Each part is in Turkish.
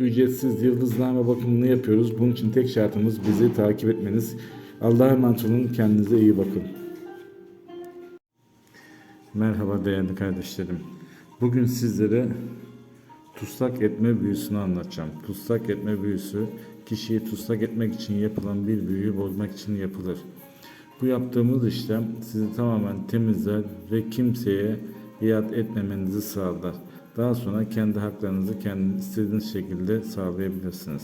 ücretsiz yıldızname bakımını yapıyoruz. Bunun için tek şartımız bizi takip etmeniz. Allah'a emanet olun. Kendinize iyi bakın. Merhaba değerli kardeşlerim. Bugün sizlere tutsak etme büyüsünü anlatacağım. Tutsak etme büyüsü kişiyi tutsak etmek için yapılan bir büyüyü bozmak için yapılır. Bu yaptığımız işlem sizi tamamen temizler ve kimseye iade etmemenizi sağlar. Daha sonra kendi haklarınızı kendiniz istediğiniz şekilde sağlayabilirsiniz.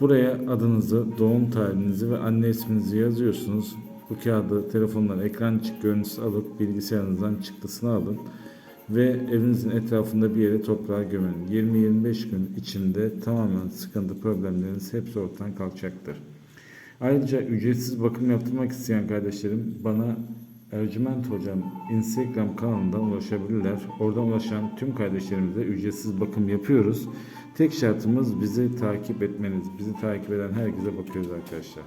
Buraya adınızı, doğum tarihinizi ve anne isminizi yazıyorsunuz. Bu kağıdı telefondan ekran çık görüntüsü alıp bilgisayarınızdan çıktısını alın ve evinizin etrafında bir yere toprağa gömün. 20-25 gün içinde tamamen sıkıntı problemleriniz hepsi ortadan kalkacaktır. Ayrıca ücretsiz bakım yaptırmak isteyen kardeşlerim bana Ercüment Hocam Instagram kanalından ulaşabilirler. Oradan ulaşan tüm kardeşlerimize ücretsiz bakım yapıyoruz. Tek şartımız bizi takip etmeniz. Bizi takip eden herkese bakıyoruz arkadaşlar.